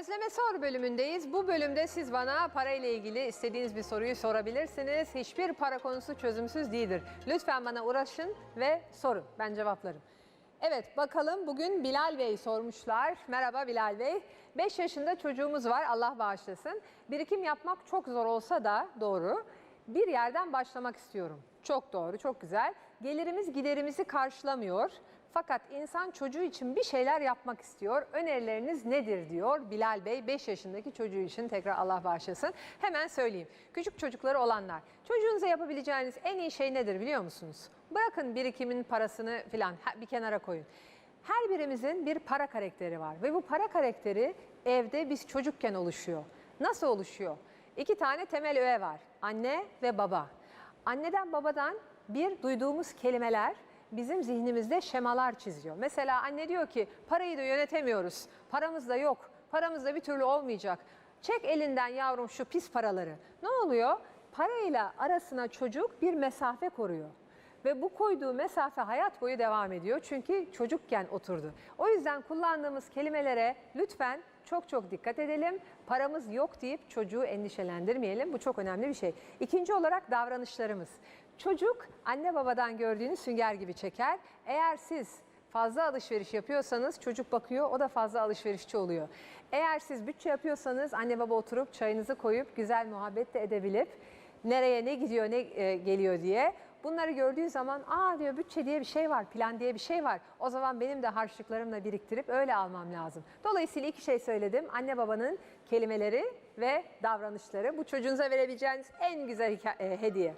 Özleme Sor bölümündeyiz. Bu bölümde siz bana parayla ilgili istediğiniz bir soruyu sorabilirsiniz. Hiçbir para konusu çözümsüz değildir. Lütfen bana uğraşın ve sorun. Ben cevaplarım. Evet bakalım bugün Bilal Bey sormuşlar. Merhaba Bilal Bey. 5 yaşında çocuğumuz var Allah bağışlasın. Birikim yapmak çok zor olsa da doğru. Bir yerden başlamak istiyorum. Çok doğru, çok güzel. Gelirimiz giderimizi karşılamıyor. Fakat insan çocuğu için bir şeyler yapmak istiyor. Önerileriniz nedir diyor Bilal Bey 5 yaşındaki çocuğu için tekrar Allah bağışlasın. Hemen söyleyeyim. Küçük çocukları olanlar çocuğunuza yapabileceğiniz en iyi şey nedir biliyor musunuz? Bırakın birikimin parasını filan bir kenara koyun. Her birimizin bir para karakteri var ve bu para karakteri evde biz çocukken oluşuyor. Nasıl oluşuyor? İki tane temel öğe var. Anne ve baba. Anneden babadan bir duyduğumuz kelimeler bizim zihnimizde şemalar çiziyor. Mesela anne diyor ki parayı da yönetemiyoruz. Paramız da yok. Paramız da bir türlü olmayacak. Çek elinden yavrum şu pis paraları. Ne oluyor? Parayla arasına çocuk bir mesafe koruyor. Ve bu koyduğu mesafe hayat boyu devam ediyor. Çünkü çocukken oturdu. O yüzden kullandığımız kelimelere lütfen çok çok dikkat edelim. Paramız yok deyip çocuğu endişelendirmeyelim. Bu çok önemli bir şey. İkinci olarak davranışlarımız. Çocuk anne babadan gördüğünü sünger gibi çeker. Eğer siz fazla alışveriş yapıyorsanız çocuk bakıyor o da fazla alışverişçi oluyor. Eğer siz bütçe yapıyorsanız anne baba oturup çayınızı koyup güzel muhabbet de edebilip nereye ne gidiyor ne e, geliyor diye bunları gördüğü zaman aa diyor bütçe diye bir şey var plan diye bir şey var o zaman benim de harçlıklarımla biriktirip öyle almam lazım. Dolayısıyla iki şey söyledim anne babanın kelimeleri ve davranışları bu çocuğunuza verebileceğiniz en güzel e, hediye.